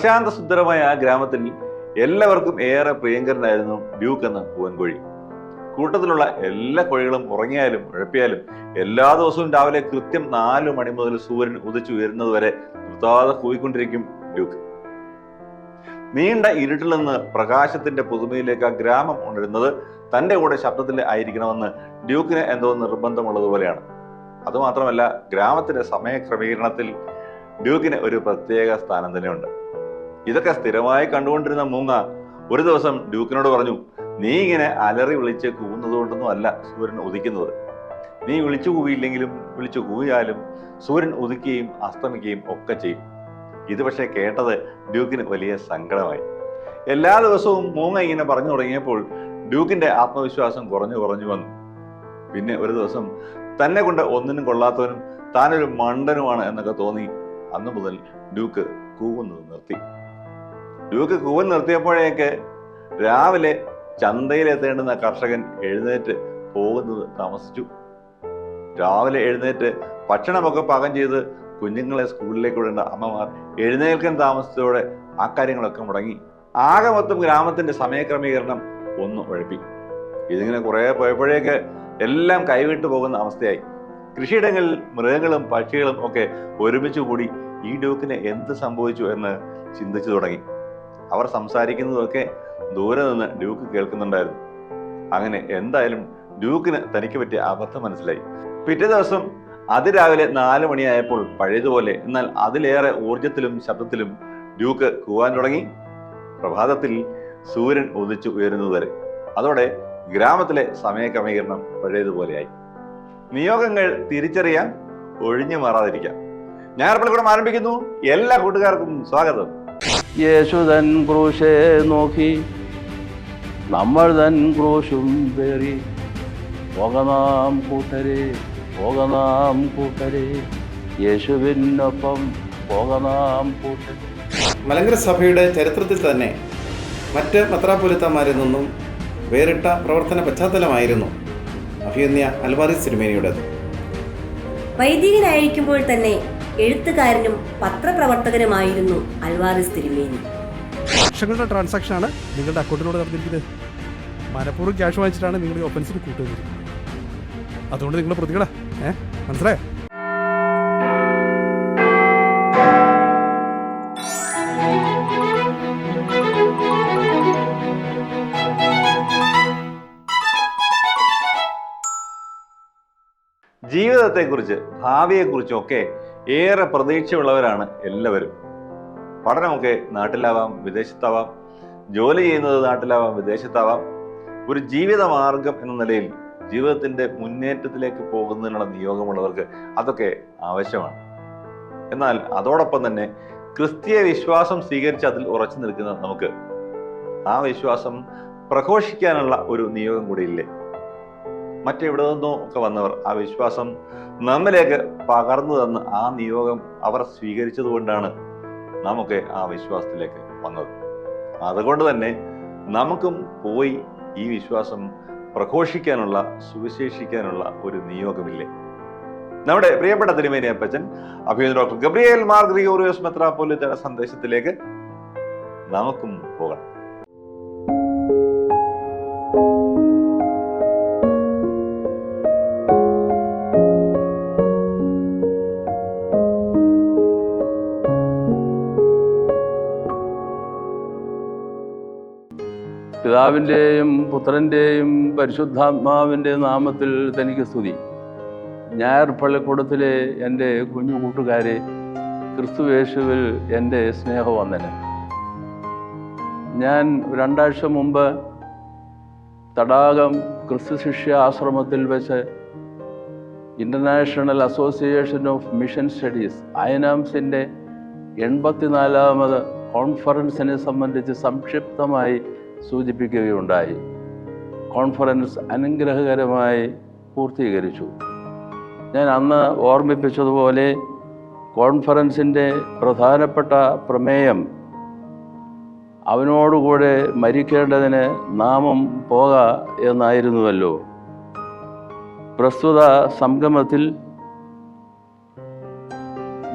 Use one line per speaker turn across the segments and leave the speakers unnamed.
പ്രശാന്ത സുന്ദരമായ ആ ഗ്രാമത്തിൽ എല്ലാവർക്കും ഏറെ പ്രിയങ്കരനായിരുന്നു ഡ്യൂക്ക് എന്ന പൂവൻകോഴി. കൂട്ടത്തിലുള്ള എല്ലാ കോഴികളും ഉറങ്ങിയാലും ഉഴപ്പിയാലും എല്ലാ ദിവസവും രാവിലെ കൃത്യം നാലു മണി മുതൽ സൂര്യൻ ഉദിച്ചു ഉയരുന്നത് വരെ നിർത്താതെ കൂയിക്കൊണ്ടിരിക്കും ഡ്യൂക്ക്. നീണ്ട ഇരുട്ടിൽ നിന്ന് പ്രകാശത്തിന്റെ പുതുമയിലേക്ക് ആ ഗ്രാമം ഉണരുന്നത് തന്റെ കൂടെ ശബ്ദത്തിൽ ആയിരിക്കണമെന്ന് ഡ്യൂക്കിന് എന്തോ നിർബന്ധമുള്ളതുപോലെയാണ്. അതുമാത്രമല്ല ഗ്രാമത്തിന്റെ സമയക്രമീകരണത്തിൽ ഡ്യൂക്കിന് ഒരു പ്രത്യേക സ്ഥാനം തന്നെയുണ്ട്. ഇതൊക്കെ സ്ഥിരമായി കണ്ടുകൊണ്ടിരുന്ന മൂങ്ങ ഒരു ദിവസം ഡ്യൂക്കിനോട് പറഞ്ഞു നീ ഇങ്ങനെ അലറി വിളിച്ച് കൂവുന്നത് കൊണ്ടൊന്നും അല്ല സൂര്യൻ ഉദിക്കുന്നത്. നീ വിളിച്ചു കൂവിയില്ലെങ്കിലും വിളിച്ചു കൂവിയാലും സൂര്യൻ ഉദിക്കുകയും അസ്തമിക്കുകയും ഒക്കെ ചെയ്യും. ഇത് പക്ഷേ കേട്ടത് ഡ്യൂക്കിന് വലിയ സങ്കടമായി. എല്ലാ ദിവസവും മൂങ്ങ ഇങ്ങനെ പറഞ്ഞു തുടങ്ങിയപ്പോൾ ഡ്യൂക്കിന്റെ ആത്മവിശ്വാസം കുറഞ്ഞു കുറഞ്ഞു വന്നു. പിന്നെ ഒരു ദിവസം തന്നെ കൊണ്ട് ഒന്നിനും കൊള്ളാത്തവനും താനൊരു മണ്ടനുമാണ് എന്നൊക്കെ തോന്നി. അന്നു മുതൽ ഡ്യൂക്ക് കൂവുന്നത് നിർത്തി. ഡ്യൂക്ക് കൂവൽ നിർത്തിയപ്പോഴേക്ക് രാവിലെ ചന്തയിലെത്തേണ്ടുന്ന കർഷകൻ എഴുന്നേറ്റ് പോകുന്നത് താമസിച്ചു. രാവിലെ എഴുന്നേറ്റ് ഭക്ഷണമൊക്കെ പാകം ചെയ്ത് കുഞ്ഞുങ്ങളെ സ്കൂളിലേക്ക് വിടേണ്ട അമ്മമാർ എഴുന്നേൽക്കാൻ താമസിച്ചതോടെ ആ കാര്യങ്ങളൊക്കെ മുടങ്ങി. ആകെ മൊത്തം ഗ്രാമത്തിന്റെ സമയക്രമീകരണം ഒന്ന് ഒഴപ്പി. ഇതിങ്ങനെ കുറെ പോയപ്പോഴേക്ക് എല്ലാം കൈവിട്ടു പോകുന്ന അവസ്ഥയായി. കൃഷിയിടങ്ങളിൽ മൃഗങ്ങളും പക്ഷികളും ഒക്കെ ഒരുമിച്ച് കൂടി ഈ ഡ്യൂക്കിന് എന്ത് സംഭവിച്ചു എന്ന് ചിന്തിച്ചു തുടങ്ങി. അവർ സംസാരിക്കുന്നതൊക്കെ ദൂരെ നിന്ന് ഡ്യൂക്ക് കേൾക്കുന്നുണ്ടായിരുന്നു. അങ്ങനെ എന്തായാലും ഡ്യൂക്കിന് തനിക്ക് പറ്റിയ അബദ്ധം മനസ്സിലായി. പിറ്റേ ദിവസം അതിരാവിലെ നാല് മണിയായപ്പോൾ പഴയതുപോലെ എന്നാൽ അതിലേറെ ഊർജത്തിലും ശബ്ദത്തിലും ഡ്യൂക്ക് കൂവാൻ തുടങ്ങി. പ്രഭാതത്തിൽ സൂര്യൻ ഉദിച്ചു ഉയരുന്നത് വരെ. അതോടെ ഗ്രാമത്തിലെ സമയക്രമീകരണം പഴയതുപോലെയായി. നിയോഗങ്ങൾ തിരിച്ചറിയാൻ ഒഴിഞ്ഞു മാറാതിരിക്കാം. ഇവിടെ ആരംഭിക്കുന്നു. എല്ലാ കൂട്ടുകാർക്കും സ്വാഗതം.
യേശുതൻ ക്രൂശെ നോക്കി. നമ്മൾ തൻ ക്രൂശും പേറി. പോകനാം കൂട്ടരെ പോകനാം കൂട്ടരെ. യേശുവിനൊപ്പം പോകനാം കൂട്ടരെ.
മലങ്കര സഭയുടെ ചരിത്രത്തിൽ തന്നെ മറ്റ് പത്രാപുരത്തന്മാരിൽ നിന്നും വേറിട്ട പ്രവർത്തന പശ്ചാത്തലമായിരുന്നു അഭിയന്യ അൽവാരി സിനിമേനിയുടേത്.
വൈദികനായിരിക്കുമ്പോൾ തന്നെ എഴുത്തുകാരനും പത്രപ്രവർത്തകനുമായിരുന്നു അൽവാറിസ് തിരുമേനി.
ലക്ഷങ്ങളുടെ ട്രാൻസാക്ഷൻ ആണ് നിങ്ങളുടെ അക്കൗണ്ടിലൂടെ നടന്നിരിക്കുന്നത്. മനഃപൂർവം ക്യാഷ് വാങ്ങിച്ചിട്ടാണ് നിങ്ങളുടെ ഈ ഒഫൻസിന് കൂട്ടുന്നത് അതുകൊണ്ട് നിങ്ങൾ പ്രതികളാ. ഏ? മനസ്സിലായോ?
ജീവിതത്തെക്കുറിച്ച് ഭാവിയെക്കുറിച്ചും ഒക്കെ ഏറെ പ്രതീക്ഷയുള്ളവരാണ് എല്ലാവരും. പഠനമൊക്കെ നാട്ടിലാവാം വിദേശത്താവാം ജോലി ചെയ്യുന്നത് നാട്ടിലാവാം വിദേശത്താവാം. ഒരു ജീവിത മാർഗം എന്ന നിലയിൽ ജീവിതത്തിന്റെ മുന്നേറ്റത്തിലേക്ക് പോകുന്നതിനുള്ള നിയോഗമുള്ളവർക്ക് അതൊക്കെ ആവശ്യമാണ്. എന്നാൽ അതോടൊപ്പം തന്നെ ക്രിസ്തീയ വിശ്വാസം സ്വീകരിച്ച് അതിൽ ഉറച്ചു നിൽക്കുന്ന നമുക്ക് ആ വിശ്വാസം പ്രഘോഷിക്കാനുള്ള ഒരു നിയോഗം കൂടിയില്ലേ മറ്റെവിടെ നിന്നോ ഒക്കെ വന്നവർ ആ വിശ്വാസം നമ്മിലേക്ക് പകർന്നു തന്ന് ആ നിയോഗം അവർ സ്വീകരിച്ചതുകൊണ്ടാണ് നമുക്ക് ആ വിശ്വാസത്തിലേക്ക് വന്നത്. അതുകൊണ്ട് തന്നെ നമുക്കും പോയി ഈ വിശ്വാസം പ്രഘോഷിക്കാനുള്ള സുവിശേഷിക്കാനുള്ള ഒരു നിയോഗമില്ലേ? നമ്മുടെ പ്രിയപ്പെട്ട തിരുമേനി അപ്പച്ചൻ അഭിനന്ദ ഡോക്ടർ ഗബ്രിയേൽ മാർ ഗ്രിഗോറിയോസ് മെത്രാപ്പോലിത്തയുടെ സന്ദേശത്തിലേക്ക് നമുക്കും പോകണം.
പിതാവിന്റെയും പുത്രന്റെയും പരിശുദ്ധാത്മാവിന്റെ നാമത്തിൽ തനിക്ക് സ്തുതി. ഞായർ പള്ളിക്കൂടത്തിലെ എന്റെ കുഞ്ഞു കൂട്ടുകാരെ ക്രിസ്തുവേശുവിൽ എന്റെ സ്നേഹവന്ദന. ഞാൻ രണ്ടാഴ്ച മുമ്പ് തടാകം ക്രിസ്തു ശിഷ്യ ആശ്രമത്തിൽ വെച്ച് international association of mission studies അയനാംസിന്റെ എൺപത്തിനാലാമത് കോൺഫറൻസിനെ സംബന്ധിച്ച് സംക്ഷിപ്തമായി സൂചിപ്പിക്കുകയുണ്ടായി. കോൺഫറൻസ് അനുഗ്രഹകരമായി പൂർത്തീകരിച്ചു. ഞാൻ അന്ന് ഓർമ്മിപ്പിച്ചതുപോലെ കോൺഫറൻസിന്റെ പ്രധാനപ്പെട്ട പ്രമേയം അവനോടുകൂടെ മരിക്കേണ്ടതിന് നാമം പോക എന്നായിരുന്നുവല്ലോ. പ്രസ്തുത സംഗമത്തിൽ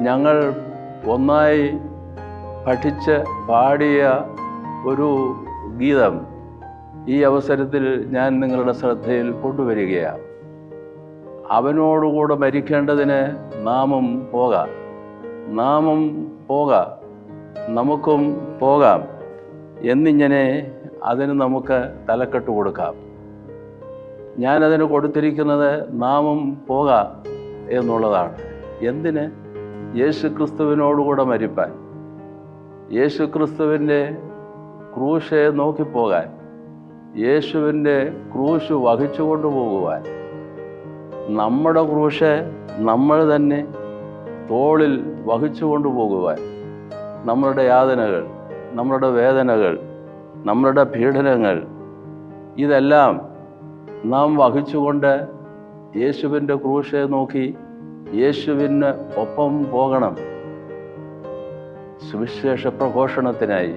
ഞങ്ങൾ ഒന്നായി പഠിച്ച് പാടിയ ഒരു ഗീതം ഈ അവസരത്തിൽ ഞാൻ നിങ്ങളുടെ ശ്രദ്ധയിൽ കൊണ്ടുവരികയാണ്. അവനോടുകൂടെ മരിക്കേണ്ടതിന് നാമും പോകാം. നാമും പോകാം. നമുക്കും പോകാം. എന്നിങ്ങനെ അതിന് നമുക്ക് തലക്കെട്ട് കൊടുക്കാം. ഞാനതിന് കൊടുത്തിരിക്കുന്നത് നാമും പോകാം എന്നുള്ളതാണ്. എന്തിന്? യേശു ക്രിസ്തുവിനോടുകൂടെ മരിപ്പാൻ. യേശു ക്രിസ്തുവിന്റെ ക്രൂശെ നോക്കിപ്പോകാൻ യേശുവിന്റെ ക്രൂശ് വഹിച്ചു കൊണ്ടുപോകുവാൻ നമ്മുടെ ക്രൂശ് നമ്മൾ തന്നെ തോളിൽ വഹിച്ചു കൊണ്ടുപോകുവാൻ നമ്മളുടെ യാതനകൾ നമ്മളുടെ വേദനകൾ നമ്മളുടെ പീഡനങ്ങൾ ഇതെല്ലാം നാം വഹിച്ചുകൊണ്ട് യേശുവിന്റെ ക്രൂശെ നോക്കി യേശുവിന് ഒപ്പം പോകണം. സുവിശേഷ പ്രഘോഷണത്തിനായി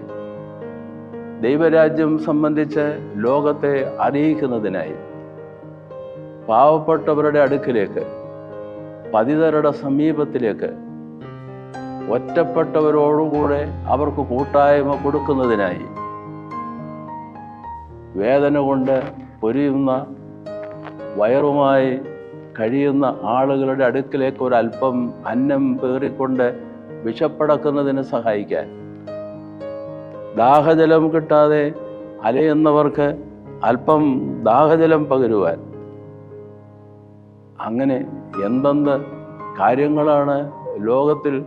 ദൈവരാജ്യം സംബന്ധിച്ച് ലോകത്തെ അറിയിക്കുന്നതിനായി പാവപ്പെട്ടവരുടെ അടുക്കിലേക്ക് പതിതരുടെ സമീപത്തിലേക്ക് ഒറ്റപ്പെട്ടവരോടുകൂടെ അവർക്ക് കൂട്ടായ്മ കൊടുക്കുന്നതിനായി വേദന കൊണ്ട് പൊരിയുന്ന വയറുമായി കഴിയുന്ന ആളുകളുടെ അടുക്കിലേക്ക് ഒരല്പം അന്നം പേറിക്കൊണ്ട് വിശപ്പടക്കുന്നതിന് സഹായിക്കാൻ ദാഹജലം കിട്ടാതെ അലയുന്നവർക്ക് അല്പം ദാഹജലം പകരുവാൻ. അങ്ങനെ എന്തെന്ത് കാര്യങ്ങളാണ് ലോകത്തിൽ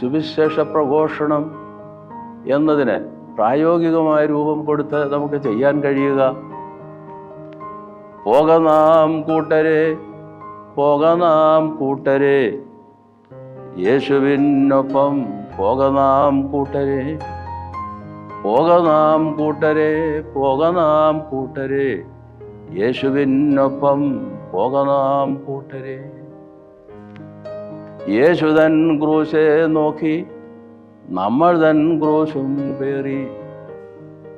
സുവിശേഷ പ്രഘോഷണം എന്നതിന് പ്രായോഗികമായ രൂപം കൊടുത്ത് നമുക്ക് ചെയ്യാൻ കഴിയുക? പോക നാം കൂട്ടരെ പോക നാം കൂട്ടരെ. യേശുവിനൊപ്പം പോക നാം കൂട്ടരെ. പോക നാം കൂട്ടരെ പോക നാം കൂട്ടരെ. യേശുവിനൊപ്പം പോക നാം കൂട്ടരെ. യേശുതൻ ക്രൂശെ നോക്കി നമ്മൾ തൻ ക്രൂശും പേറി.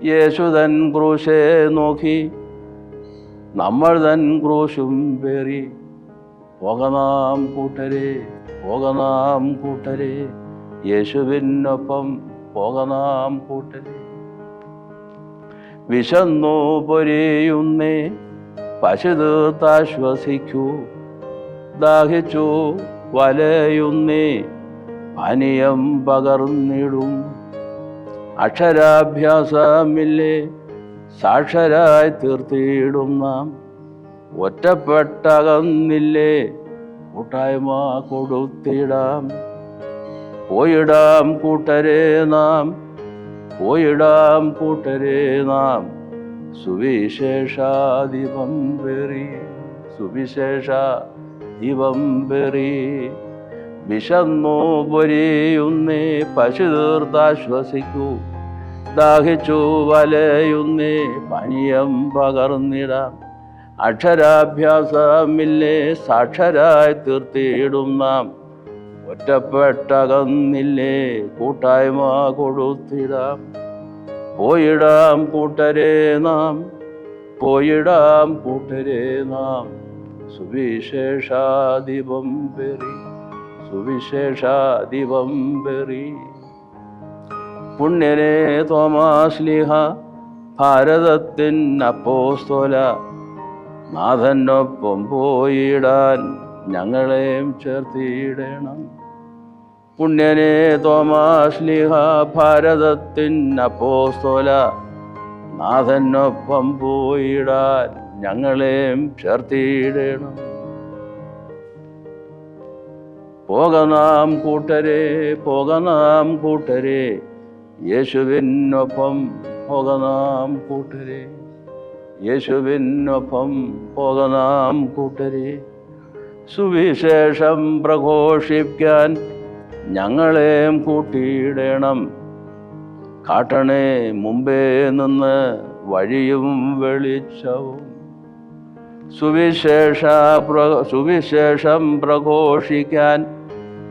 യേശുതൻ ക്രൂശെ നോക്കി നമ്മൾ തൻ ക്രൂശും പേറി. പോക പോകനാം കൂട്ടരെ പോകനാം കൂട്ടരെ. യേശുവിനൊപ്പം പോകനാം കൂട്ടരെ വിശന്നു പൊരിയുന്നേ പശുതീർത്താശ്വസിക്കൂ ദാഹിച്ചു വലയുന്നേ പാനീയം പകർന്നിടും. അക്ഷരാഭ്യാസമില്ലേ സാക്ഷരായി തീർത്തിയിടും നാം. ഒറ്റപ്പെട്ടകന്നില്ലേ കൂട്ടായ്മ കൊടുത്തിടാം. പോയിടാം കൂട്ടരേ നാം പോയിടാം കൂട്ടരേ നാം. സുവിശേഷാദിപം വെറി സുവിശേഷ ദിവം വെറി വിശന്നോ പൊരിയുന്നേ പശു തീർത്താശ്വസിക്കൂ ദാഹിച്ചു വലയുന്നേ പനിയം പകർന്നിടാം. അക്ഷരാഭ്യാസമില്ലേ സാക്ഷരായി തീർത്തിയിടും നാം. ഒറ്റപ്പെട്ടകന്നില്ലേ കൂട്ടായ്മ കൊടുത്തിടാം പോയിടാം കൂട്ടരെ നാം പോയിടാം കൂട്ടരെ നാം. സുവിശേഷാദിപം പെറി സുവിശേഷാദിപം പെറി. പുണ്യനെ തോമാശ്ലിഹ ഭാരതത്തിൻ അപ്പോസ്തോല നാഥനൊപ്പം പോയിടാൻ ഞങ്ങളെയും ചേർത്തിയിടണം. പുണ്യനെ തോമാശ്ലിഹ ഭാരതത്തിൻ അപ്പോസ്തോല നാഥനൊപ്പം പോയിടാൻ ഞങ്ങളെയും ചേർത്തിയിടണം. പോകനാം കൂട്ടരെ പോകനാം കൂട്ടരെ യേശുവിനൊപ്പം പോകനാം കൂട്ടരെ യേശുവിനൊപ്പം പോകനാം കൂട്ടരെ. സുവിശേഷം പ്രഘോഷിക്കാൻ ഞങ്ങളെയും കൂട്ടിയിടണം കാട്ടണേ മുമ്പേ നിന്ന് വഴിയും വെളിച്ചവും. സുവിശേഷ സുവിശേഷം പ്രഘോഷിക്കാൻ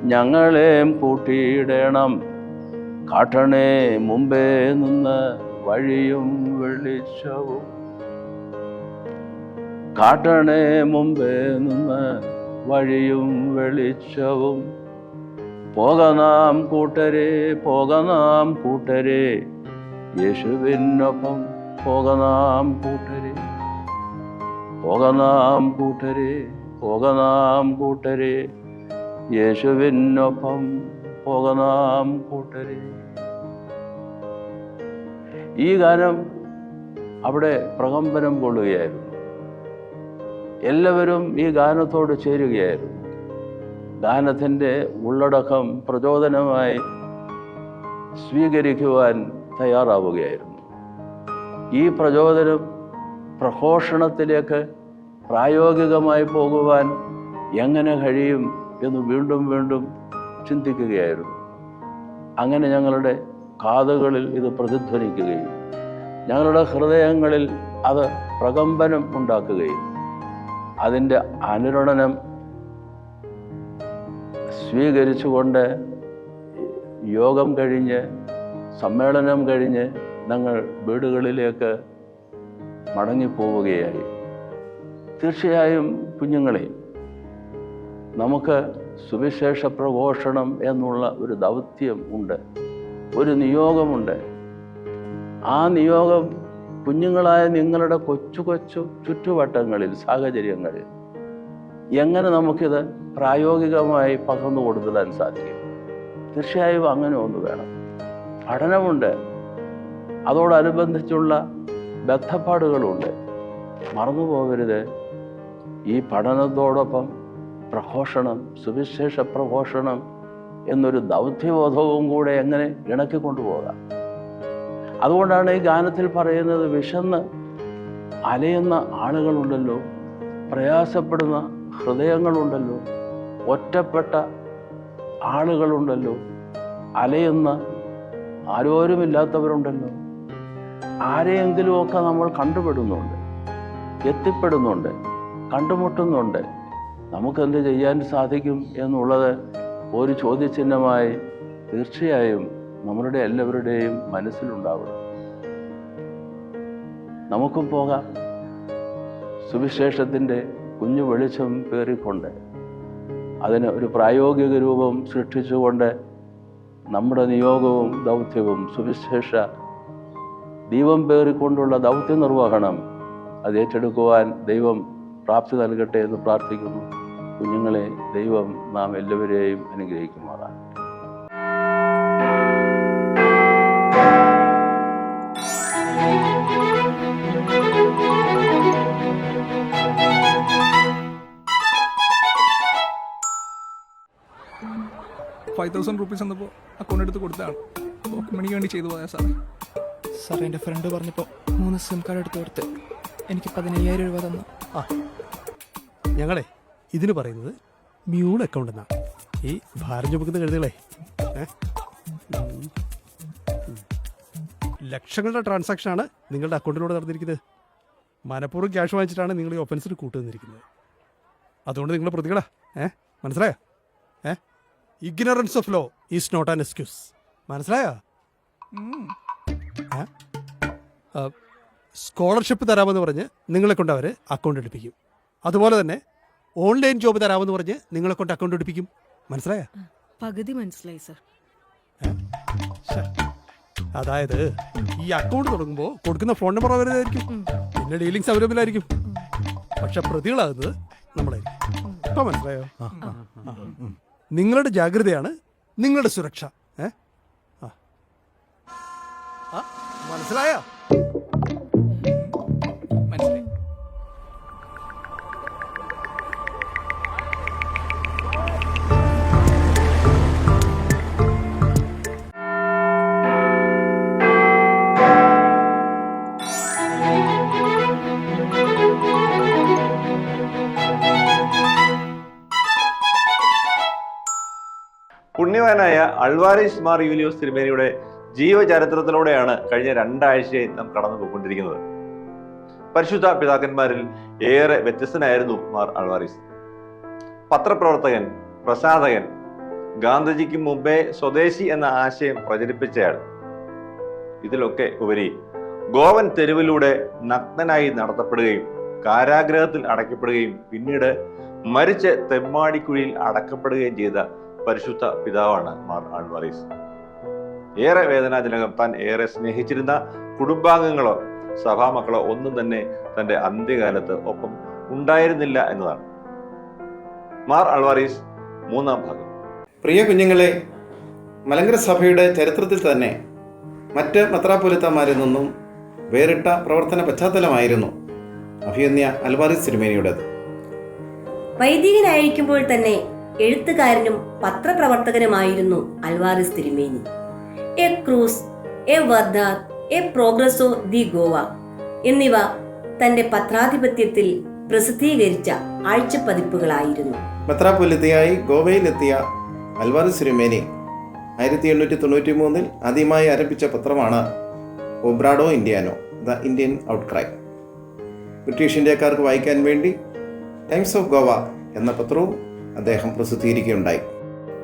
ഞങ്ങളെയും കൂട്ടിയിടണം കാട്ടണേ മുമ്പേ നിന്ന് വഴിയും വെളിച്ചവും. കാട്ടണേ മുമ്പേ നിന്ന് വഴിയും വെളിച്ചവും. പോകനാം കൂട്ടരെ പോകനാം കൂട്ടരെ. യേശുവിനൊപ്പം പോകനാം കൂട്ടരെ. പോകനാം കൂട്ടരെ പോകനാം കൂട്ടരെ. യേശുവിനൊപ്പം പോകനാം കൂട്ടരെ. ഈ ഗാനം അവിടെ പ്രകമ്പനം കൊള്ളുകയായിരുന്നു. എല്ലാവരും ഈ ഗാനത്തോട് ചേരുകയായിരുന്നു. ഗാനത്തിന്റെ ഉള്ളടക്കം പ്രചോദനമായി സ്വീകരിക്കുവാൻ തയ്യാറാവുകയായിരുന്നു. ഈ പ്രചോദനം പ്രഘോഷണത്തിലേക്ക് പ്രായോഗികമായി പോകുവാൻ എങ്ങനെ കഴിയും എന്ന് വീണ്ടും വീണ്ടും ചിന്തിക്കുകയായിരുന്നു. അങ്ങനെ ഞങ്ങളുടെ കാതുകളിൽ ഇത് പ്രതിധ്വനിക്കുകയും ഞങ്ങളുടെ ഹൃദയങ്ങളിൽ അത് പ്രകമ്പനം ഉണ്ടാക്കുകയും അതിന്റെ അനുരണനം സ്വീകരിച്ചുകൊണ്ട് യോഗം കഴിഞ്ഞ് സമ്മേളനം കഴിഞ്ഞ് ഞങ്ങൾ വീടുകളിലേക്ക് മടങ്ങിപ്പോവുകയായി. തീർച്ചയായും കുഞ്ഞുങ്ങളെ നമുക്ക് സുവിശേഷ പ്രഘോഷണം എന്നുള്ള ഒരു ദൗത്യം ഉണ്ട് ഒരു നിയോഗമുണ്ട്. ആ നിയോഗം കുഞ്ഞുങ്ങളായ നിങ്ങളുടെ കൊച്ചു കൊച്ചു ചുറ്റുവട്ടങ്ങളിൽ സാഹചര്യങ്ങളിൽ എങ്ങനെ നമുക്കിത് പ്രായോഗികമായി പകർന്നു കൊടുത്തിടാൻ സാധിക്കും? തീർച്ചയായും അങ്ങനെ ഒന്ന് വേണം. പഠനമുണ്ട്. അതോടനുബന്ധിച്ചുള്ള ബന്ധപ്പാടുകളുണ്ട് മറന്നു പോകരുത് ഈ പഠനത്തോടൊപ്പം പ്രഘോഷണം സുവിശേഷ പ്രഘോഷണം എന്നൊരു ദൗത്യബോധവും കൂടെ എങ്ങനെ ഇണക്കി കൊണ്ടുപോകാം? അതുകൊണ്ടാണ് ഈ ഗാനത്തിൽ പറയുന്നത് വിശന്ന് അലയുന്ന ആളുകളുണ്ടല്ലോ പ്രയാസപ്പെടുന്ന ഹൃദയങ്ങളുണ്ടല്ലോ ഒറ്റപ്പെട്ട ആളുകളുണ്ടല്ലോ അലയുന്ന ആരോരുമില്ലാത്തവരുണ്ടല്ലോ. ആരെയെങ്കിലുമൊക്കെ നമ്മൾ കണ്ടുപെടുന്നുണ്ട് എത്തിപ്പെടുന്നുണ്ട് കണ്ടുമുട്ടുന്നുണ്ട്. നമുക്കെന്ത് ചെയ്യാൻ സാധിക്കും എന്നുള്ളത് ഒരു ചോദ്യചിഹ്നമായി തീർച്ചയായും നമ്മളുടെ എല്ലാവരുടെയും മനസ്സിലുണ്ടാവണം. നമുക്കും പോകാം. സുവിശേഷത്തിന്റെ കുഞ്ഞു വെളിച്ചം പേറിക്കൊണ്ട് അതിന് ഒരു പ്രായോഗിക രൂപം സൃഷ്ടിച്ചുകൊണ്ട് നമ്മുടെ നിയോഗവും ദൗത്യവും സുവിശേഷ ദീപം പേറിക്കൊണ്ടുള്ള ദൗത്യ നിർവഹണം അത് ഏറ്റെടുക്കുവാൻ ദൈവം പ്രാപ്തി നൽകട്ടെ എന്ന് പ്രാർത്ഥിക്കുന്നു. കുഞ്ഞുങ്ങളെ ദൈവം നാം എല്ലാവരെയും അനുഗ്രഹിക്കുമാറാണ്
ഫൈവ് തൗസൻഡ് റുപ്പീസ് എന്നപ്പോൾ അക്കൗണ്ട് എടുത്ത് കൊടുത്തതാണ്. പോക്കറ്റ് മണിക്ക് വേണ്ടി ചെയ്തു പോയാൽ സാറേ.
സാർ എന്റെ ഫ്രണ്ട് പറഞ്ഞപ്പോൾ മൂന്ന് സിം കാർഡ് എടുത്ത് കൊടുത്ത് എനിക്ക് പതിനയ്യായിരം രൂപ തന്നു.
ആ ഞങ്ങളെ ഇതിന് പറയുന്നത് മ്യൂൺ അക്കൗണ്ട് എന്നാണ് ഈ ഭാരം ചുമക്കുന്ന കഴുതുകളെ ലക്ഷങ്ങളുടെ ട്രാൻസാക്ഷൻ ആണ് ലക്ഷങ്ങളുടെ ട്രാൻസാക്ഷനാണ് നിങ്ങളുടെ അക്കൗണ്ടിലൂടെ നടന്നിരിക്കുന്നത്. മനഃപൂർവം ക്യാഷ് വാങ്ങിച്ചിട്ടാണ് നിങ്ങൾ ഈ ഒഫൻസിന് കൂട്ടുവന്നിരിക്കുന്നത് അതുകൊണ്ട് നിങ്ങൾ പ്രതികളാ. ഏഹ് മനസ്സിലായോ? Ignorance of law is not an excuse മനസ്സിലായോ? സ്കോളർഷിപ്പ് തരാമെന്ന് പറഞ്ഞ് നിങ്ങളെ കൊണ്ട് അവർ അക്കൗണ്ട് എടുപ്പിക്കും. അതുപോലെ തന്നെ ഓൺലൈൻ ജോബ് തരാമെന്ന് പറഞ്ഞ് നിങ്ങളെ കൊണ്ട് അക്കൗണ്ട് എടുപ്പിക്കും. മനസ്സിലായോ?
പകുതി മനസ്സിലായി സർ.
അതായത് ഈ അക്കൗണ്ട് തുടങ്ങുമ്പോൾ കൊടുക്കുന്ന ഫോൺ നമ്പർ അവരുതായിരിക്കും. പിന്നെ ഡീലിങ്സ് അവൈലബിൾ ആയിരിക്കും പക്ഷെ പ്രതികളാകുന്നത് നമ്മളായിരിക്കും. ഇപ്പൊ മനസ്സിലായോ. നിങ്ങളുടെ ജാഗ്രതയാണ് നിങ്ങളുടെ സുരക്ഷ ഏ? മനസ്സിലായി?
അൾവാരിസ് മാർ യൂലിയോസ് തിരുമേനിയുടെ ജീവചരിത്രത്തിലൂടെയാണ് കഴിഞ്ഞ രണ്ടാഴ്ചയായി നാം കടന്നു പോയിക്കൊണ്ടിരിക്കുന്നത് പരിശുദ്ധ പിതാക്കന്മാരിൽ ഏറെ വ്യത്യസ്തനായിരുന്നു മാർ അൾവാരിസ്. പത്രപ്രവർത്തകൻ പ്രസാധകൻ ഗാന്ധിജിക്ക് മുമ്പേ സ്വദേശി എന്ന ആശയം പ്രചരിപ്പിച്ചയാൾ. ഇതിലൊക്കെ ഉപരി ഗോവൻ തെരുവിലൂടെ നഗ്നനായി നടത്തപ്പെടുകയും കാരാഗ്രഹത്തിൽ അടയ്ക്കപ്പെടുകയും പിന്നീട് മരിച്ച് തെമ്മാടിക്കുഴിയിൽ അടക്കപ്പെടുകയും ചെയ്ത പരിശുദ്ധ പിതാവാണ് മാർ ആൾവറീസ് ഏറെ വേദനാജനകം താൻ ഏറെ സ്നേഹിച്ചിരുന്ന കുടുംബാംഗങ്ങളോ സഭാമക്കളോ ഒന്നും തന്നെ തന്റെ അന്ത്യകാലത്ത് ഒപ്പം ഉണ്ടായിരുന്നില്ല എന്നതാണ്. മാർ ആൾവാറീസ് മൂന്നാം ഭാഗം.
പ്രിയ കുഞ്ഞുങ്ങളെ മലങ്കര സഭയുടെ ചരിത്രത്തിൽ തന്നെ മറ്റ് മെത്രാപ്പൊലിത്തമാരിൽ നിന്നും വേറിട്ട പ്രവർത്തന പശ്ചാത്തലമായിരുന്നു അഭിയന്യ അൽവാറിസ് തിരുമേനിയുടേത്
വൈദികനായിരിക്കുമ്പോൾ തന്നെ എഴുത്തുകാരനും പത്രപ്രവർത്തകനുമായിരുന്നു അൽവാറിസ് തിരുമേനി. എ ക്രൂസ് എ വർദാർ എ പ്രോഗ്രസോ ദി ഗോവ എന്നിവ തന്റെ പത്രാധിപത്യത്തിൽ പ്രസിദ്ധീകരിച്ച ആഴ്ചപ്പതിപ്പുകളായിരുന്നു.
മെത്രാപ്പൊലിത്തയായി ഗോവയിലെത്തിയ അൽവാറിസ് തിരുമേനി ആയിരത്തി എണ്ണൂറ്റി തൊണ്ണൂറ്റി മൂന്നിൽ ആദ്യമായി ആരംഭിച്ച പത്രമാണ് ഒബ്രാഡോ ഇന്ത്യാനോ ദ ഇന്ത്യൻ ഔട്ട്ക്രൈ. ബ്രിട്ടീഷ് ഇന്ത്യക്കാർക്ക് വായിക്കാൻ വേണ്ടി ടൈംസ് ഓഫ് ഗോവ എന്ന പത്രവും അദ്ദേഹം പ്രസിദ്ധീകരിക്കുകയുണ്ടായി.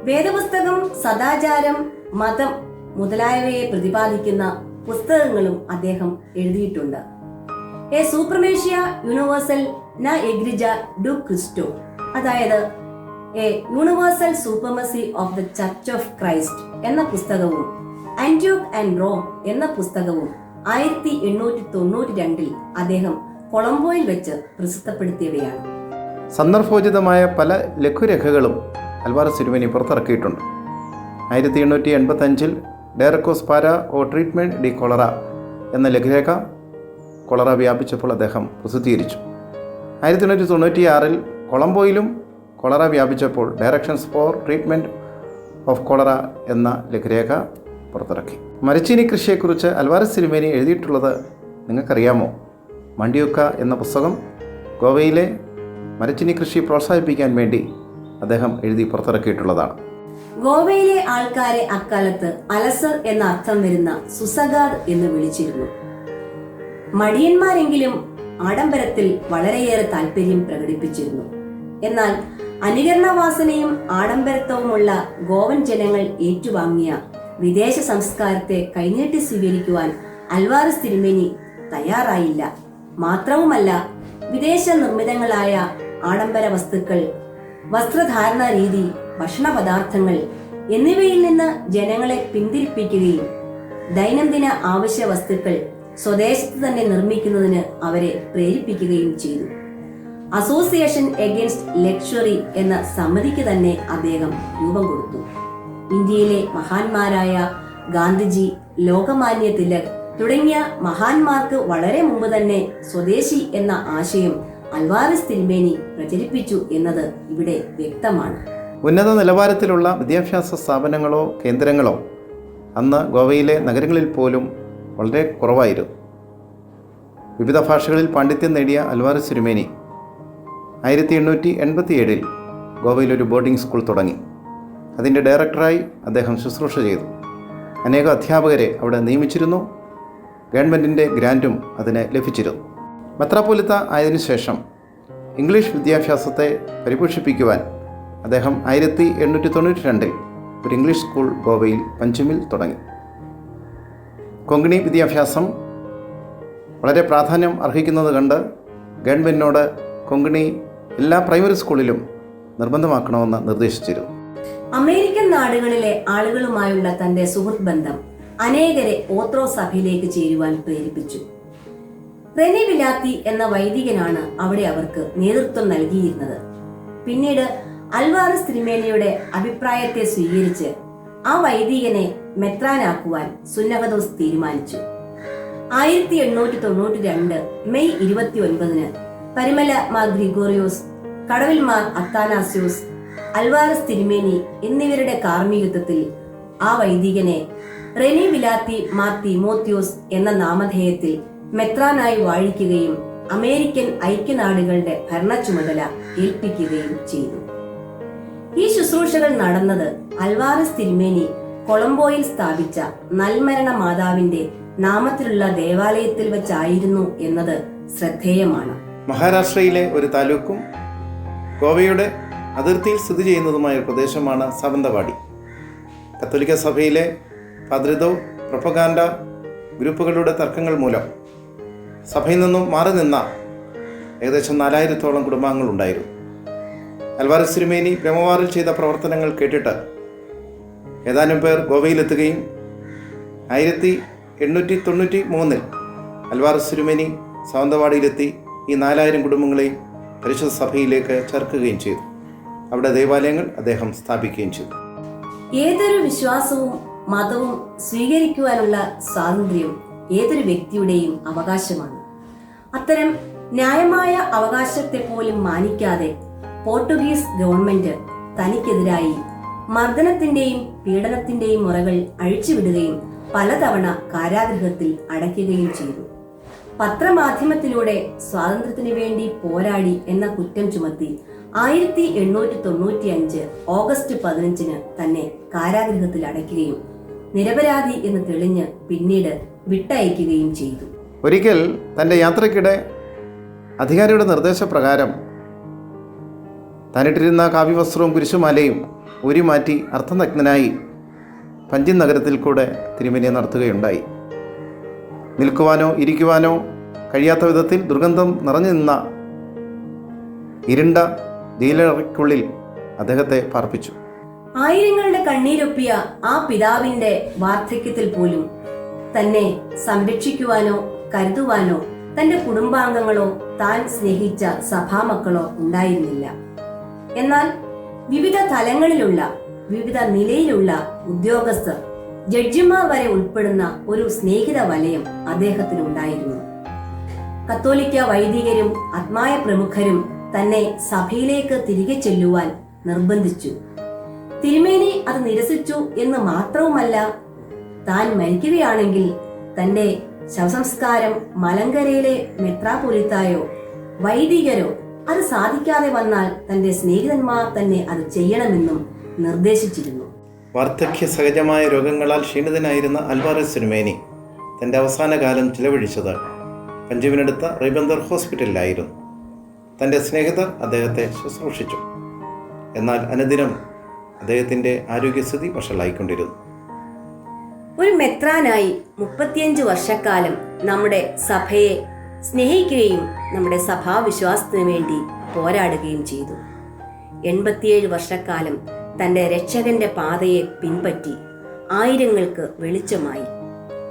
വേദപുസ്തകം സദാചാരം മതം മുതലായവയെ പ്രതിപാദിക്കുന്ന പുസ്തകങ്ങളും അദ്ദേഹം എഴുതിയിട്ടുണ്ട്. എ സൂപ്രമേഷ്യ യൂണിവേഴ്സൽ ന എഗ്രിജ ഡു ക്രിസ്റ്റോ. അതായത് a universal supremacy of the church of Christ എന്ന പുസ്തകവും ആന്റിയോക് ആൻഡ് റോം എന്ന പുസ്തകവും ആയിരത്തി എണ്ണൂറ്റി തൊണ്ണൂറ്റി രണ്ടിൽ അദ്ദേഹം കൊളംബോയിൽ വെച്ച് പ്രസിദ്ധപ്പെടുത്തിയവയാണ്.
സന്ദർഭോചിതമായ പല ലഘുരേഖകളും അൽവാർ സിരുമനി പുറത്തിറക്കിയിട്ടുണ്ട്. ആയിരത്തി എണ്ണൂറ്റി എൺപത്തഞ്ചിൽ ഡയറക്കോസ് പാര ഓ ട്രീറ്റ്മെന്റ് ഡി കൊളറ എന്ന ലഘുരേഖ കൊളറ വ്യാപിച്ചപ്പോൾ അദ്ദേഹം പ്രസിദ്ധീകരിച്ചു. ആയിരത്തി എണ്ണൂറ്റി തൊണ്ണൂറ്റിയാറിൽ കൊളംബോയിലും cholera വ്യാപിച്ചപ്പോൾ directions for treatment of cholera എന്ന ലഘുരേഖ പുറത്തിറക്കി. മരച്ചീനി കൃഷിയെക്കുറിച്ച് അൽവാരസ് സിനിമേനി എഴുതിയിട്ടുള്ളത് നിങ്ങൾക്കറിയാമോ? മണ്ടിയുക്ക എന്ന പുസ്തകം ഗോവയിലെ മരച്ചീനി കൃഷി പ്രോത്സാഹിപ്പിക്കാൻ വേണ്ടി അദ്ദേഹം എഴുതി പുറത്തിറക്കിയിട്ടുള്ളതാണ്.
ഗോവയിലെ ആൾക്കാരെ അക്കാലത്ത് അലസർ എന്ന അർത്ഥം വരുന്ന സുസഗാദ് എന്ന് വിളിച്ചിരുന്നു. മടിയന്മാരെങ്കിലും ആഡംബരത്തിൽ വളരെയേറെ താല്പര്യം പ്രകടിപ്പിച്ചിരുന്നു. എന്നാൽ അനുകരണവാസനയും ആഡംബരത്വവുമുള്ള ഗോവൻ ജനങ്ങൾ ഏറ്റുവാങ്ങിയ വിദേശ സംസ്കാരത്തെ കൈനീട്ടി സ്വീകരിക്കുവാൻ അൽവാറിസ് തിരുമേനി തയ്യാറായില്ല. മാത്രവുമല്ല വിദേശ നിർമ്മിതങ്ങളായ ആഡംബര വസ്തുക്കൾ വസ്ത്രധാരണ രീതി ഭക്ഷണ പദാർത്ഥങ്ങൾ എന്നിവയിൽ നിന്ന് ജനങ്ങളെ പിന്തിരിപ്പിക്കുകയും ദൈനംദിന ആവശ്യ വസ്തുക്കൾ സ്വദേശത്ത് തന്നെ നിർമ്മിക്കുന്നതിന് അവരെ പ്രേരിപ്പിക്കുകയും ചെയ്തു. അസോസിയേഷൻ എഗൻസ്റ്റ് ലക്ഷറി എന്ന സമിതിക്ക് തന്നെ അദ്ദേഹം രൂപം കൊടുത്തു. ഇന്ത്യയിലെ മഹാന്മാരായ ഗാന്ധിജി ലോകമാന്യ തിലക് തുടങ്ങിയ മഹാന്മാർക്ക് വളരെ മുമ്പ് തന്നെ സ്വദേശി എന്ന ആശയം അൽവാറിസ് തിരുമേനി പ്രചരിപ്പിച്ചു എന്നത് ഇവിടെ വ്യക്തമാണ്.
ഉന്നത നിലവാരത്തിലുള്ള വിദ്യാഭ്യാസ സ്ഥാപനങ്ങളോ കേന്ദ്രങ്ങളോ അന്ന് ഗോവയിലെ നഗരങ്ങളിൽ പോലും വളരെ കുറവായിരുന്നു. വിവിധ ഭാഷകളിൽ പാണ്ഡിത്യം നേടിയ അൽവാരസ് തിരുമേനി ആയിരത്തി എണ്ണൂറ്റി എൺപത്തി ഏഴിൽ ഗോവയിൽ ഒരു ബോർഡിംഗ് സ്കൂൾ തുടങ്ങി. അതിന്റെ ഡയറക്ടറായി അദ്ദേഹം ശുശ്രൂഷ ചെയ്തു. അനേക അധ്യാപകരെ അവിടെ നിയമിച്ചിരുന്നു. ഗവൺമെന്റിന്റെ ഗ്രാന്റും അതിന് ലഭിച്ചിരുന്നു. മെത്രാപ്പൊലിത്ത ആയതിനു ശേഷം ഇംഗ്ലീഷ് വിദ്യാഭ്യാസത്തെ പരിപോഷിപ്പിക്കുവാൻ അദ്ദേഹം ആയിരത്തി എണ്ണൂറ്റി തൊണ്ണൂറ്റി രണ്ടിൽ ഒരു ഇംഗ്ലീഷ് സ്കൂൾ ഗോവയിൽ പഞ്ചമിൽ തുടങ്ങി. കൊങ്കണി വിദ്യാഭ്യാസം വളരെ പ്രാധാന്യം അർഹിക്കുന്നത് കണ്ട് ഗവൺമെന്റിനോട് കൊങ്കണി എല്ലാ പ്രൈമറി സ്കൂളിലും നിർബന്ധമാക്കണമെന്ന് നിർദ്ദേശിച്ചിരുന്നു.
അമേരിക്കൻ നാടുകളിലെ ആളുകളുമായുള്ള തന്റെ സുഹൃത്ത് ബന്ധം അനേകരെ ഓത്രോ സഭയിലേക്ക് ചേരുവാൻ പ്രേരിപ്പിച്ചു. റെനി വിലാത്തി എന്ന വൈദികനാണ് അവിടെ അവർക്ക് നേതൃത്വം നൽകിയിരുന്നത്. പിന്നീട് അൽവാറസ് തിരുമേനിയുടെ അഭിപ്രായത്തെ സ്വീകരിച്ച് ആ വൈദികനെ മെത്രാനാക്കുവാൻ സുന്നഹദോസ് തീരുമാനിച്ചു. ആയിരത്തി എണ്ണൂറ്റി തൊണ്ണൂറ്റി രണ്ട് മെയ് ഇരുപത്തി ഒൻപതിന് പരിമല മാർ ഗ്രിഗോറിയോസ് കടവിൽ മാർ അത്താനാസ്യോസ് അൽവാരസ് തിരുമേനി എന്നിവരുടെ കാർമ്മികത്വത്തിൽ ആ വൈദികനെ റെനി വിലാത്തി മാർ തിമോത്യോസ് എന്ന നാമധേയത്തിൽ മെത്രാനായി വാഴിക്കുകയും അമേരിക്കൻ ഐക്യനാടുകളുടെ ഭരണ ചുമതല ഏൽപ്പിക്കുകയും ചെയ്തു. ഈ ശുശ്രൂഷകൾ നടന്നത് അൽവാരസ് തിരുമേനി കൊളംബോയിൽ സ്ഥാപിച്ച നൽമരണ മാതാവിന്റെ നാമത്തിലുള്ള ദേവാലയത്തിൽ വെച്ചായിരുന്നു എന്നത് ശ്രദ്ധേയമാണ്.
മഹാരാഷ്ട്രയിലെ ഒരു താലൂക്കും ഗോവയുടെ അതിർത്തിയിൽ സ്ഥിതി ചെയ്യുന്നതുമായ പ്രദേശമാണ് സവന്തവാടി. കത്തോലിക്ക സഭയിലെ പദ്രിതോ പ്രൊപ്പഗാൻഡ ഗ്രൂപ്പുകളുടെ തർക്കങ്ങൾ മൂലം സഭയിൽ നിന്നും മാറി നിന്ന ഏകദേശം നാലായിരത്തോളം കുടുംബാംഗങ്ങളുണ്ടായിരുന്നു. അൽവാരസ് തിരുമേനി ബ്രഹ്മവാറിൽ ചെയ്ത പ്രവർത്തനങ്ങൾ കേട്ടിട്ട് ഏതാനും പേർ ഗോവയിലെത്തുകയും ആയിരത്തി എണ്ണൂറ്റി തൊണ്ണൂറ്റി മൂന്നിൽ അൽവാരസ് തിരുമേനി സാവന്തവാടിയിലെത്തി ഈ നാലായിരം കുടുംബങ്ങളെയും പരിശുദ്ധ സഭയിലേക്ക് ചേർക്കുകയും ചെയ്തു. അവിടെ ദേവാലയങ്ങൾ അദ്ദേഹം സ്ഥാപിക്കുകയും ചെയ്തു.
ഏതൊരു വിശ്വാസവും മതവും സ്വീകരിക്കുവാനുള്ള സ്വാതന്ത്ര്യവും ഏതൊരു വ്യക്തിയുടെയും അവകാശമാണ്. അത്തരം ന്യായമായ അവകാശത്തെ പോലും മാനിക്കാതെ പോർട്ടുഗീസ് ഗവൺമെന്റ് തനിക്കെതിരായി മർദ്ദനത്തിന്റെയും പീഡനത്തിന്റെയും മുറകൾ അഴിച്ചുവിടുകയും പലതവണ കാരാഗ്രഹത്തിൽ അടയ്ക്കുകയും ചെയ്തു. പത്രമാധ്യമത്തിലൂടെ സ്വാതന്ത്ര്യത്തിനു വേണ്ടി പോരാടി എന്ന കുറ്റം ചുമത്തി ആയിരത്തി എണ്ണൂറ്റി തൊണ്ണൂറ്റി അഞ്ച് ഓഗസ്റ്റ് പതിനഞ്ചിന് തന്നെ കാരാഗ്രഹത്തിൽ അടയ്ക്കുകയും നിരപരാധി എന്ന് തെളിഞ്ഞ് പിന്നീട് വിട്ടയക്കുകയും ചെയ്തു.
ഒരിക്കൽ തന്റെ യാത്രയ്ക്കിടെ അധികാരിയുടെ നിർദ്ദേശപ്രകാരം താനിട്ടിരുന്ന കാവ്യവസ്ത്രവും കുരിശുമാലയും ഊരി മാറ്റി അർത്ഥനഗ്നായി പഞ്ചിൻ നഗരത്തിൽ കൂടെ തിരുമേനിയെ നടത്തുകയുണ്ടായി. നിൽക്കുവാനോ ഇരിക്കുവാനോ കഴിയാത്ത വിധത്തിൽ ദുർഗന്ധം നിറഞ്ഞു നിന്ന ഇരുണ്ട ജയിലറയ്ക്കുള്ളിൽ അദ്ദേഹത്തെ പാർപ്പിച്ചു.
ആയിരങ്ങളുടെ കണ്ണീരൊപ്പിയ ആ പിതാവിന്റെ വാർദ്ധക്യത്തിൽ പോലും തന്നെ സംരക്ഷിക്കുവാനോ കരുതുവാനോ തന്റെ കുടുംബാംഗങ്ങളോ താൻ സ്നേഹിച്ച സഭാമക്കളോ ഉണ്ടായിരുന്നില്ല. എന്നാൽ വിവിധ തലങ്ങളിലുള്ള വിവിധ നിലയിലുള്ള ഉദ്യോഗസ്ഥർ ജഡ്ജിമാർ വരെ ഉൾപ്പെടുന്ന ഒരു സ്നേഹിത വലയം അദ്ദേഹത്തിന് ഉണ്ടായിരുന്നു. കത്തോലിക്ക വൈദികരും ആത്മായ പ്രമുഖരും തന്നെ സഭയിലേക്ക് തിരികെ ചെല്ലുവാൻ നിർബന്ധിച്ചു. തിരുമേനി അത് നിരസിച്ചു എന്ന് മാത്രവുമല്ല താൻ മരിക്കുകയാണെങ്കിൽ തന്റെ ശവസംസ്കാരം മലങ്കരയിലെ മെത്രാപൊലിത്തായോ വൈദികരോ അത് സാധിക്കാതെ വന്നാൽ തന്റെ സ്നേഹിതന്മാർ തന്നെ അത് ചെയ്യണമെന്നും നിർദ്ദേശിച്ചിരുന്നു.
വാർദ്ധക്യ സഹജമായ രോഗങ്ങളാൽ ക്ഷീണിതനായിരുന്ന അൽവാരസ് സിനിമേനി തന്റെ അവസാന കാലം ചിലവഴിച്ചത് പഞ്ചുവിനടുത്ത റൈബന്ദർ ഹോസ്പിറ്റലിലായിരുന്നു. തന്റെ സ്നേഹിതർ അദ്ദേഹത്തെ ശുശ്രൂഷിച്ചു. എന്നാൽ അനുദിനം അദ്ദേഹത്തിന്റെ ആരോഗ്യസ്ഥിതി വഷളായിക്കൊണ്ടിരുന്നു.
ഒരു മെത്രാനായി മുപ്പത്തിയഞ്ച് വർഷക്കാലം നമ്മുടെ സഭയെ സ്നേഹിക്കുകയും നമ്മുടെ സഭാവിശ്വാസത്തിനു വേണ്ടി പോരാടുകയും ചെയ്തു. എൺപത്തിയേഴ് വർഷക്കാലം തന്റെ രക്ഷകന്റെ പാതയെ പിൻപറ്റി ആയിരങ്ങൾക്ക് വെളിച്ചമായി.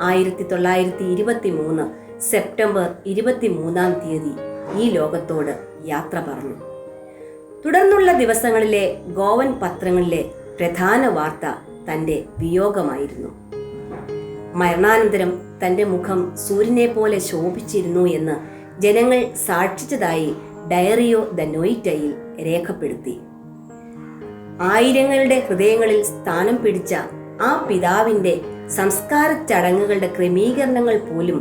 ആയിരത്തി തൊള്ളായിരത്തി ഇരുപത്തി മൂന്ന് സെപ്റ്റംബർ ഇരുപത്തി മൂന്നാം തീയതി ഈ ലോകത്തോട് യാത്ര പറഞ്ഞു. തുടർന്നുള്ള ദിവസങ്ങളിലെ ഗോവൻ പത്രങ്ങളിലെ പ്രധാന വാർത്ത തന്റെ വിയോഗമായിരുന്നു. മരണാനന്തരം തന്റെ മുഖം സൂര്യനെ പോലെ ശോഭിച്ചിരുന്നു എന്ന് ജനങ്ങൾ സാക്ഷിച്ചതായി ഡയറിയോ ദ നോയിറ്റയിൽ രേഖപ്പെടുത്തി. ആയിരങ്ങളുടെ ഹൃദയങ്ങളിൽ സ്ഥാനം പിടിച്ച ആ പിതാവിന്റെ സംസ്കാര ചടങ്ങുകളുടെ ക്രമീകരണങ്ങൾ പോലും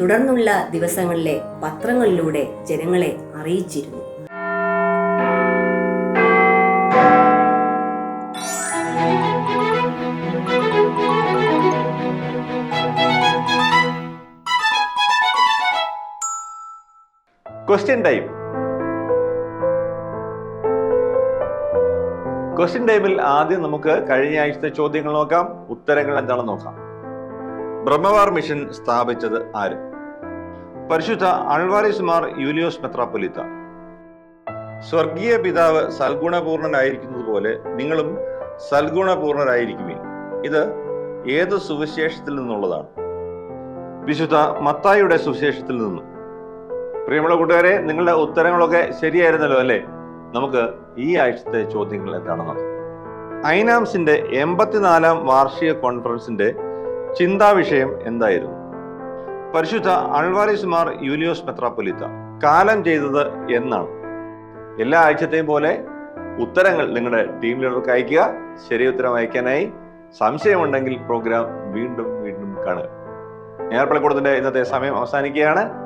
തുടർന്നുള്ള ദിവസങ്ങളിലെ പത്രങ്ങളിലൂടെ ജനങ്ങളെ അറിയിച്ചിരുന്നു.
ക്വസ്റ്റ്യൻ ടൈം ക്വസ്റ്റ്യൻ ടൈമിൽ ആദ്യം നമുക്ക് കഴിഞ്ഞ ആഴ്ചത്തെ ചോദ്യങ്ങൾ നോക്കാം. ഉത്തരങ്ങൾ എന്താണെന്ന് നോക്കാം. ബ്രഹ്മവാർ മിഷൻ സ്ഥാപിച്ചത് ആര്? പരിശുദ്ധ അൾവാരിസ്മാർ യൂലിയോസ് മെത്രാപ്പൊലിത്ത. സ്വർഗീയ പിതാവ് സൽഗുണപൂർണനായിരിക്കുന്നത് പോലെ നിങ്ങളും സൽഗുണപൂർണരായിരിക്കുമേ ഇത് ഏത് സുവിശേഷത്തിൽ നിന്നുള്ളതാണ്? വിശുദ്ധ മത്തായിയുടെ സുവിശേഷത്തിൽ നിന്നും. പ്രിയമുള്ള കൂട്ടുകാരെ നിങ്ങളുടെ ഉത്തരങ്ങളൊക്കെ ശരിയായിരുന്നല്ലോ അല്ലേ? നമുക്ക് ഈ ആഴ്ചത്തെ ചോദ്യങ്ങൾ കാണണം ഐനാംസിന്റെ എൺപത്തിനാലാം വാർഷിക കോൺഫറൻസിന്റെ ചിന്താ വിഷയം എന്തായിരുന്നു? പരിശുദ്ധ അൾവാരിസുമാർ യൂലിയോസ് മെത്രാപ്പൊലിത്ത കാലം ചെയ്തത് എന്നാണ്. എല്ലാ ആഴ്ചത്തെയും പോലെ ഉത്തരങ്ങൾ നിങ്ങളുടെ ടീം ലീഡർക്ക് അയക്കുക ശരി ഉത്തരം അയക്കാനായി സംശയമുണ്ടെങ്കിൽ പ്രോഗ്രാം വീണ്ടും വീണ്ടും കാണുക. നേർപ്പള്ളിക്കൂടത്തിന്റെ ഇന്നത്തെ സമയം അവസാനിക്കുകയാണ്.